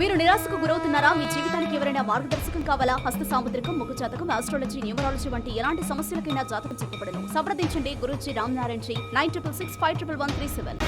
మీరు నిరాశకు గురవుతున్నారా? మీ జీవితానికి ఎవరైనా మార్గదర్శకం కావాలా? హస్త సాముద్రికం ముఖ జాతకం ఆస్ట్రాలజీ న్యూమరాలజీ వంటి ఎలాంటి సమస్యలకైనా జాతకం చెప్పబడను. సంప్రదించండి Guruji Ramanarayana ji nine triple six five triple one three seven.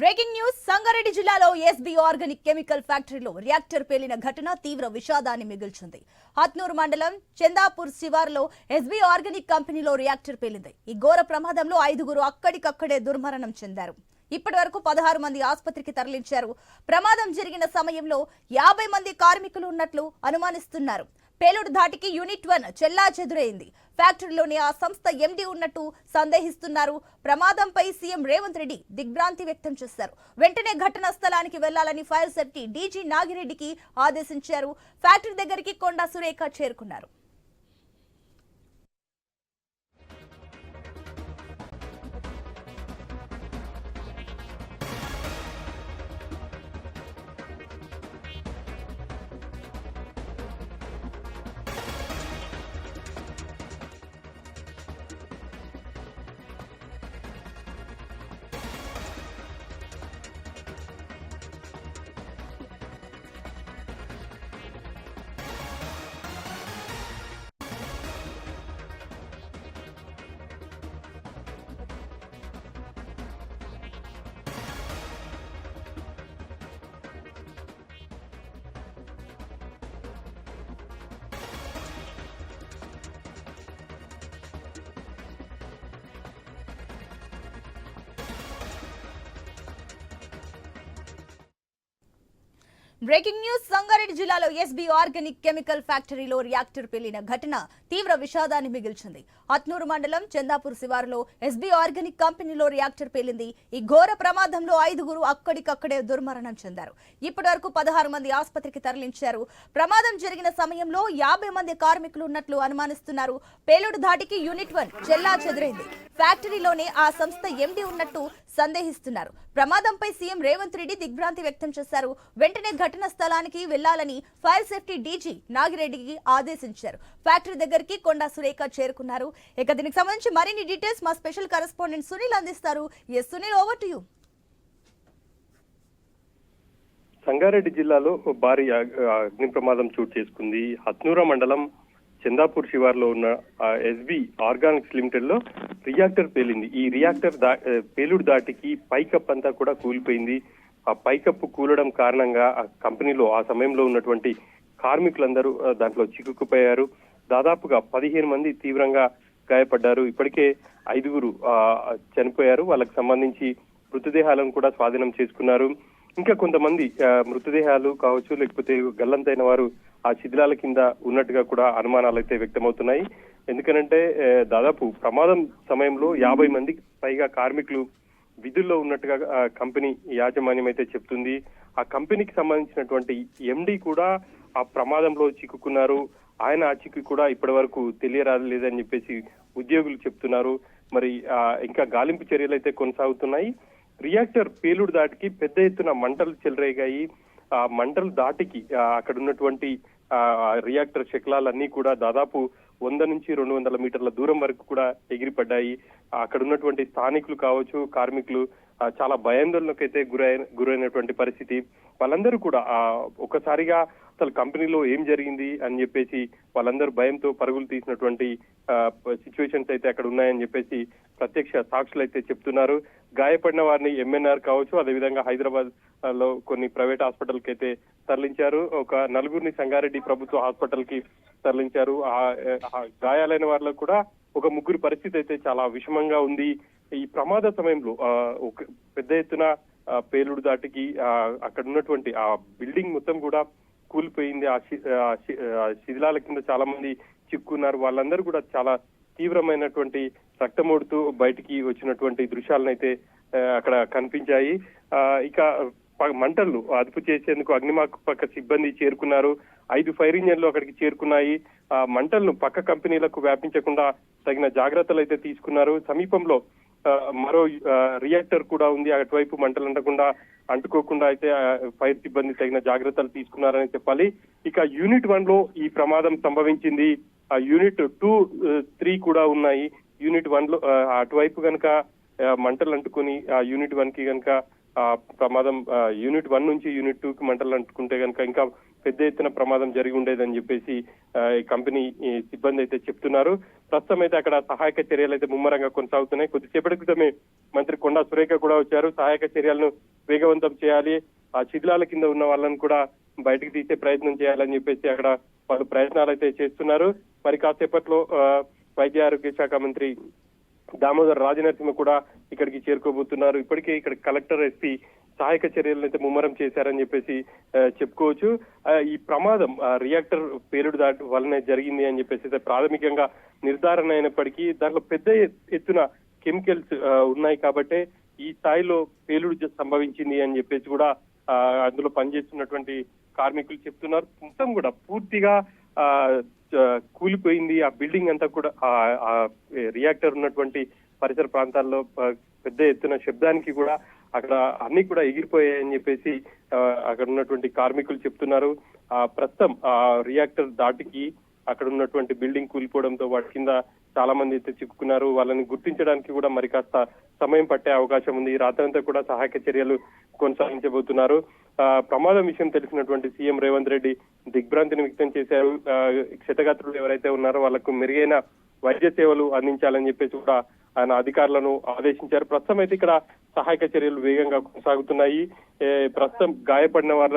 Breaking news Sangareddy జిల్లాలో ఎస్బీ ఆర్గానిక్ కెమికల్ ఫ్యాక్టరీలో రియాక్టర్ పేలిన ఘటన తీవ్ర విషాదాన్ని మిగిల్చింది. హత్నూరు మండలం చందాపూర్ శివార్లో ఎస్బీ ఆర్గానిక్ కంపెనీలో రియాక్టర్ పేలింది. ఈ ఘోర ప్రమాదంలో ఐదుగురు అక్కడికక్కడే దుర్మరణం చెందారు. ఇప్పటి వరకు పదహారు మంది ఆసుపత్రికి తరలించారు. ప్రమాదం జరిగిన సమయంలో యాభై మంది కార్మికులు ఉన్నట్లు అనుమానిస్తున్నారు. పేలుడు ధాటికి యూనిట్ వన్ చెల్లా చెదురైంది ఫ్యాక్టరీలోని ఆ సంస్థ ఎండీ ఉన్నట్టు సందేహిస్తున్నారు. ప్రమాదంపై సీఎం రేవంత్ రెడ్డి దిగ్భ్రాంతి వ్యక్తం చేశారు. వెంటనే ఘటనా స్థలానికి వెళ్ళాలని ఫైర్ సేఫ్టీ డీజీ నాగిరెడ్డికి ఆదేశించారు. ఫ్యాక్టరీ దగ్గరికి కొండా సురేఖ చేరుకున్నారు. బ్రేకింగ్ న్యూస్ సంగారెడ్డి జిల్లాలో ఎస్బీ ఆర్గానిక్ కెమికల్ ఫ్యాక్టరీలో రియాక్టర్ పేలిన ఘటన తీవ్ర విషాదాన్ని మిగిల్చింది. అత్నూరు మండలం చందాపూర్ శివారులో ఎస్బీ ఆర్గానిక్ కంపెనీలో రియాక్టర్ పేలింది. ఈ ఘోర ప్రమాదంలో ఐదుగురు అక్కడికక్కడే దుర్మరణం చెందారు. ఇప్పటి వరకు పదహారు మంది ఆసుపత్రికి తరలించారు. ప్రమాదం జరిగిన సమయంలో యాభై మంది కార్మికులు ఉన్నట్లు అనుమానిస్తున్నారు. పేలుడు ధాటికి యూనిట్ వన్ చెల్లా చెదిరింది. ఫ్యాక్టరీలోనే ఆ సంస్థ ఎండి ఉన్నట్టు సందేహిస్తున్నారు. ప్రమాదంపై సీఎం రేవంత్ రెడ్డి దిగ్భ్రాంతి వ్యక్తం చేశారు. వెంటనే ఘటన స్థలానికి వెళ్ళాలని ఫైర్ సేఫ్టీ డీజీ నాగిరెడ్డికి ఆదేశించారు. ఫ్యాక్టరీ దగ్గరికి కొండా సురేఖ చేరుకున్నారు. ఇక దీనికి సంబంధించి మరిన్ని డీటెయిల్స్ మా స్పెషల్ కరెస్పాండెంట్ సునీల్ అందిస్తారు. Yes Sunil over to you Sangareddy జిల్లాలో భారీ అగ్ని ప్రమాదం చోటు చేసుకుంది. హత్నూర మండలం చందాపూర్ శివార్లో ఉన్న ఎస్బి ఆర్గానిక్స్ లిమిటెడ్లో రియాక్టర్ పేలింది. ఈ రియాక్టర్ దా పేలుడు దాటికి పైకప్ అంతా కూడా కూలిపోయింది. ఆ పైకప్పు కూలడం కారణంగా ఆ కంపెనీలో ఆ సమయంలో ఉన్నటువంటి కార్మికులందరూ దాంట్లో చిక్కుకుపోయారు. దాదాపుగా పదిహేను మంది తీవ్రంగా గాయపడ్డారు. ఇప్పటికే ఐదుగురు ఆ, చనిపోయారు. వాళ్ళకి సంబంధించి మృతదేహాలను కూడా స్వాధీనం చేసుకున్నారు. ఇంకా కొంతమంది మృతదేహాలు కావచ్చు లేకపోతే గల్లంతైన వారు ఆ శిథిలాల కింద ఉన్నట్టుగా కూడా అనుమానాలు అయితే వ్యక్తమవుతున్నాయి. ఎందుకనంటే దాదాపు ప్రమాదం సమయంలో యాభై మందికి పైగా కార్మికులు విధుల్లో ఉన్నట్టుగా కంపెనీ యాజమాన్యం అయితే చెప్తుంది. ఆ కంపెనీకి సంబంధించినటువంటి ఎండి కూడా ఆ ప్రమాదంలో చిక్కుకున్నారు. ఆయన ఆ చిక్కు కూడా ఇప్పటి వరకు తెలియరాలేదని చెప్పేసి ఉద్యోగులు చెప్తున్నారు. మరి ఇంకా గాలింపు చర్యలు అయితే కొనసాగుతున్నాయి. రియాక్టర్ పేలుడు దాటికి పెద్ద ఎత్తున మంటలు చెలరేగాయి. ఆ మంటలు దాటికి అక్కడ ఉన్నటువంటి రియాక్టర్ శకలాలన్నీ కూడా దాదాపు వంద నుంచి రెండు వందల మీటర్ల దూరం వరకు కూడా ఎగిరిపడ్డాయి. అక్కడ ఉన్నటువంటి స్థానికులు కావచ్చు కార్మికులు చాలా భయాందోళనకు అయితే గురైన గురైనటువంటి పరిస్థితి. వాళ్ళందరూ కూడా ఆ, ఒక్కసారిగా అసలు కంపెనీలో ఏం జరిగింది అని చెప్పేసి వాళ్ళందరూ భయంతో పరుగులు తీసినటువంటి సిచ్యువేషన్స్ అయితే అక్కడ ఉన్నాయని చెప్పేసి ప్రత్యక్ష సాక్షులు అయితే చెప్తున్నారు. గాయపడిన వారిని ఎంఎన్ఆర్ కావచ్చు అదేవిధంగా హైదరాబాద్లో కొన్ని ప్రైవేట్ హాస్పిటల్కి అయితే తరలించారు. ఒక నలుగురిని సంగారెడ్డి ప్రభుత్వ హాస్పిటల్కి తరలించారు. ఆ గాయాలైన వారిలో కూడా ఒక ముగ్గురు పరిస్థితి అయితే చాలా విషమంగా ఉంది. ఈ ప్రమాద సమయంలో ఒక పెద్ద ఎత్తున పేలుడు దాటికి అక్కడ ఉన్నటువంటి ఆ బిల్డింగ్ మొత్తం కూడా కూలిపోయింది. ఆ శి- శి- శిథిలాల కింద చాలా మంది చిక్కున్నారు. వాళ్ళందరూ కూడా చాలా తీవ్రమైనటువంటి రక్తమోడుతూ బయటికి వచ్చినటువంటి దృశ్యాలను అయితే అక్కడ కనిపించాయి. ఇక ప- మంటలు అదుపు చేసేందుకు అగ్నిమాపక సిబ్బంది చేరుకున్నారు. ఐదు ఫైర్ ఇంజన్లు అక్కడికి చేరుకున్నాయి. ఆ మంటలను పక్క కంపెనీలకు వ్యాపించకుండా తగిన జాగ్రత్తలు అయితే తీసుకున్నారు. సమీపంలో మరో రియాక్టర్ కూడా ఉంది. అటువైపు మంటలు అంటకుండా అంటుకోకుండా అయితే ఫైర్ సిబ్బంది తగిన జాగ్రత్తలు తీసుకున్నారని చెప్పాలి. ఇక యూనిట్ వన్లో ఈ ప్రమాదం సంభవించింది. ఆ యూనిట్ టూ త్రీ కూడా ఉన్నాయి. యూనిట్ వన్లో అటువైపు కనుక మంటలు అంటుకొని ఆ యూనిట్ వన్కి కనుక ఆ ప్రమాదం యూనిట్ వన్ నుంచి యూనిట్ టూ కి మంటలు అంటుకుంటే కనుక ఇంకా పెద్ద ఎత్తున ప్రమాదం జరిగి ఉండేదని చెప్పేసి కంపెనీ సిబ్బంది అయితే చెప్తున్నారు. ప్రస్తుతం అయితే అక్కడ సహాయక చర్యలు అయితే ముమ్మరంగా కొనసాగుతున్నాయి. కొద్దిసేపటి క్రితమే మంత్రి కొండా సురేఖ కూడా వచ్చారు. సహాయక చర్యలను వేగవంతం చేయాలి. ఆ శిథిలాల కింద ఉన్న వాళ్ళని కూడా బయటకు తీసే ప్రయత్నం చేయాలని చెప్పేసి అక్కడ వాళ్ళు ప్రయత్నాలు అయితే చేస్తున్నారు. మరి కాసేపట్లో ఆ, వైద్య ఆరోగ్య శాఖ మంత్రి దామోదర్ రాజనరసింహ కూడా ఇక్కడికి చేరుకోబోతున్నారు. ఇప్పటికే ఇక్కడ కలెక్టర్ ఎస్పీ సహాయక చర్యలను అయితే ముమ్మరం చేశారని చెప్పేసి చెప్పుకోవచ్చు. ఈ ప్రమాదం రియాక్టర్ పేలుడు దాటి వల్లనే జరిగింది అని చెప్పేసి అయితే ప్రాథమికంగా నిర్ధారణ అయినప్పటికీ దాంట్లో పెద్ద ఎత్తున కెమికల్స్ ఉన్నాయి కాబట్టే ఈ స్థాయిలో పేలుడు జ- సంభవించింది అని చెప్పేసి కూడా అందులో పనిచేస్తున్నటువంటి కార్మికులు చెప్తున్నారు. మొత్తం కూడా పూర్తిగా ఆ కూలిపోయింది. ఆ బిల్డింగ్ అంతా కూడా ఆ రియాక్టర్ ఉన్నటువంటి పరిసర ప్రాంతాల్లో పెద్ద ఎత్తున శబ్దానికి కూడా అక్కడ అన్ని కూడా ఎగిరిపోయాయని చెప్పేసి అక్కడ ఉన్నటువంటి కార్మికులు చెప్తున్నారు. ఆ ప్రస్తుతం ఆ రియాక్టర్ దాటికి అక్కడ ఉన్నటువంటి బిల్డింగ్ కూలిపోవడంతో వాటి కింద చాలా మంది అయితే చిక్కుకున్నారు. వాళ్ళని గుర్తించడానికి కూడా మరి కాస్త సమయం పట్టే అవకాశం ఉంది. రాత్రంతా కూడా సహాయక చర్యలు కొనసాగించబోతున్నారు. ఆ, ప్రమాదం విషయం తెలిసినటువంటి సీఎం రేవంత్ రెడ్డి దిగ్భ్రాంతిని వ్యక్తం చేశారు. క్షతగాత్రులు ఎవరైతే ఉన్నారో వాళ్ళకు మెరుగైన వైద్య సేవలు అందించాలని చెప్పేసి కూడా ఆయన అధికారులను ఆదేశించారు. ప్రస్తుతం అయితే ఇక్కడ సహాయక చర్యలు వేగంగా కొనసాగుతున్నాయి. ప్రస్తుతం గాయపడిన వాళ్ళ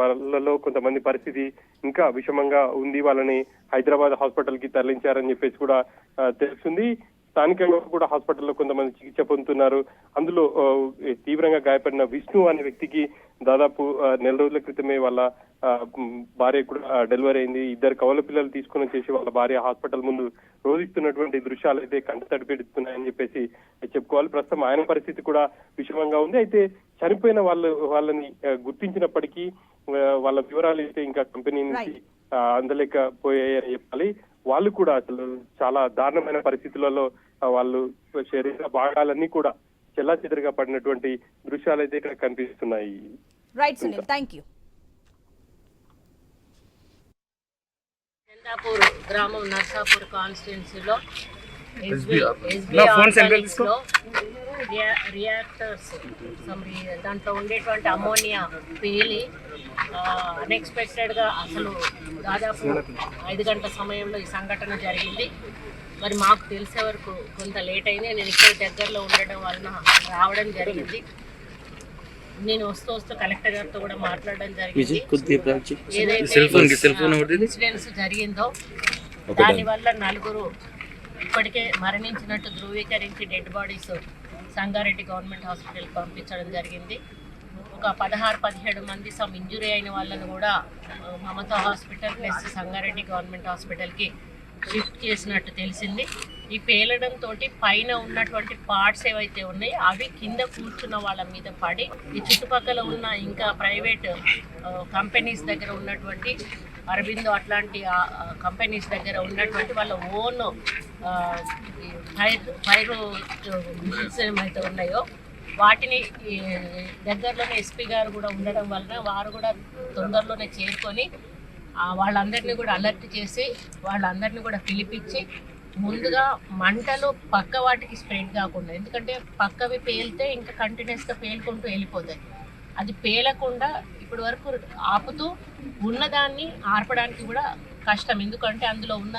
వాళ్ళలో కొంతమంది పరిస్థితి ఇంకా విషమంగా ఉంది. వాళ్ళని హైదరాబాద్ హాస్పిటల్కి తరలించారని చెప్పేసి కూడా తెలుస్తుంది. స్థానికంగా కూడా హాస్పిటల్లో కొంతమంది చికిత్స పొందుతున్నారు. అందులో తీవ్రంగా గాయపడిన విష్ణు అనే వ్యక్తికి దాదాపు నెల రోజుల క్రితమే వాళ్ళ భార్య కూడా డెలివరీ అయింది. ఇద్దరు కవల పిల్లలు తీసుకుని వచ్చేసి వాళ్ళ భార్య హాస్పిటల్ ముందు రోధిస్తున్నటువంటి దృశ్యాలు అయితే కంట తడిపెడుతున్నాయని చెప్పేసి చెప్పుకోవాలి. ప్రస్తుతం ఆయన పరిస్థితి కూడా విషమంగా ఉంది. అయితే చనిపోయిన వాళ్ళు వాళ్ళని గుర్తించినప్పటికీ వాళ్ళ వివరాలు అయితే ఇంకా కంపెనీ నుంచి అందలేకపోయాయని చెప్పాలి. వాళ్ళు కూడా అసలు చాలా దారుణమైన పరిస్థితులలో వాళ్ళు శరీర భాగాలన్నీ కూడా చెల్లా చెదరుగా పడినటువంటి దృశ్యాలు అయితే ఇక్కడ కనిపిస్తున్నాయి. Right Sunil thank you Chandapur గ్రామం నర్సాపూర్ కాన్స్టిట్యున్సీలో. రియాక్టర్స్ దాంట్లో ఉండేటువంటి అమోనియా పేలి అన్ఎక్స్పెక్టెడ్గా అసలు దాదాపు ఐదు గంటల సమయంలో ఈ సంఘటన జరిగింది. మరి మాకు తెలిసే వరకు కొంత లేట్ అయింది. నేను ఇక్కడ దగ్గరలో ఉండడం వలన రావడం జరిగింది. నేను వస్తూ వస్తూ కలెక్టర్ గారితో కూడా మాట్లాడడం జరిగింది. ఏదైతే ఇన్సిడెంట్స్ జరిగిందో దానివల్ల నలుగురు ఇప్పటికే మరణించినట్టు ధృవీకరించి డెడ్ బాడీస్ సంగారెడ్డి గవర్నమెంట్ హాస్పిటల్కి పంపించడం జరిగింది. ఒక పదహారు పదిహేడు మంది సమ్ ఇంజురీ అయిన వాళ్ళని కూడా Mamata hospital plus Sangareddy government హాస్పిటల్కి షిఫ్ట్ చేసినట్టు తెలిసింది. ఈ పేలడంతో పైన ఉన్నటువంటి పార్ట్స్ ఏవైతే ఉన్నాయో అవి కింద కూర్చున్న వాళ్ళ మీద పడి ఈ చుట్టుపక్కల ఉన్న ఇంకా ప్రైవేట్ కంపెనీస్ దగ్గర ఉన్నటువంటి అరవిందో అట్లాంటి కంపెనీస్ దగ్గర ఉన్నటువంటి వాళ్ళ ఓన్ ఫైర్ ఫైర్ ఏమైతే ఉన్నాయో వాటిని దగ్గరలోనే ఎస్పీ గారు కూడా ఉండడం వలన వారు కూడా తొందరలోనే చేరుకొని వాళ్ళందరినీ కూడా అలర్ట్ చేసి వాళ్ళందరినీ కూడా పిలిపించి ముందుగా మంటలు పక్క వాటికి స్ప్రెడ్ కాకుండా ఎందుకంటే పక్కవి పేలితే ఇంకా కంటిన్యూస్గా పేలుకుంటూ వెళ్ళిపోతాయి. అది పేలకుండా ఇప్పటి వరకు ఆపుతూ ఉన్నదాన్ని ఆర్పడానికి కూడా కష్టం. ఎందుకంటే అందులో ఉన్న